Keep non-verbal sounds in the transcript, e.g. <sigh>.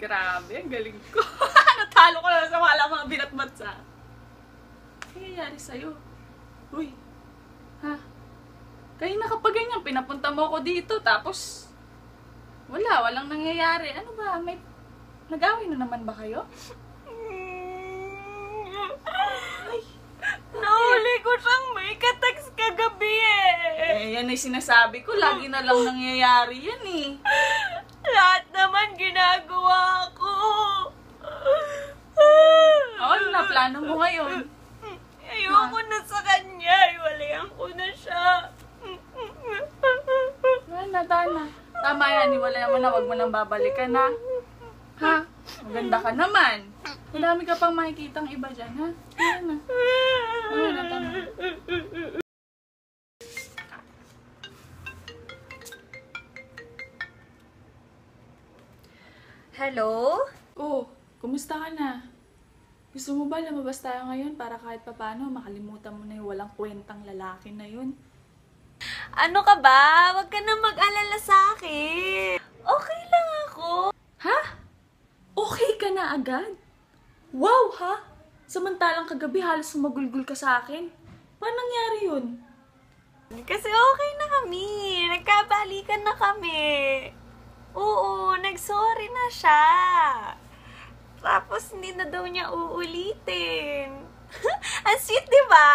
Grabe, ang galing ko. <laughs> Natalo ko na sa wala mga binatbat sa. Ano nangyayari sa'yo? Uy, ha? Kaya na kapag ganyan, pinapunta mo ako dito, tapos wala, walang nangyayari. Ano ba, may nag-away na naman ba kayo? <laughs> Ay, Nahuli ko siyang may kateks kagabi eh. eh, yan ay sinasabi ko, lagi na lang nangyayari yan eh. <laughs> Naman ginagawa ko. O, ano na plano mo ngayon? Ayoko na sa kanya. Iwalayan ko na siya. Wala, Dana. Tama yan, iwala mo na, wag mo nang babalikan ha. Ha? Maganda ka naman. Madami ka pang makikitang iba dyan, ha? Ayan na. Ayan na, tama. Hello? Oh, kumusta ka na? Gusto mo ba lumabas tayo ngayon para kahit papano makalimutan mo na yung walang kwentang lalaki na yun? Ano ka ba? Huwag ka na mag-alala sa akin. Okay lang ako. Ha? Okay ka na agad? Wow, ha? Samantalang kagabi halos sumagulgul ka sa akin. Paano nangyari yun? Kasi okay na kami. Nagkabalikan na kami. Na siya. Tapos hindi na daw niya uulitin. <laughs> Ang sweet, di ba?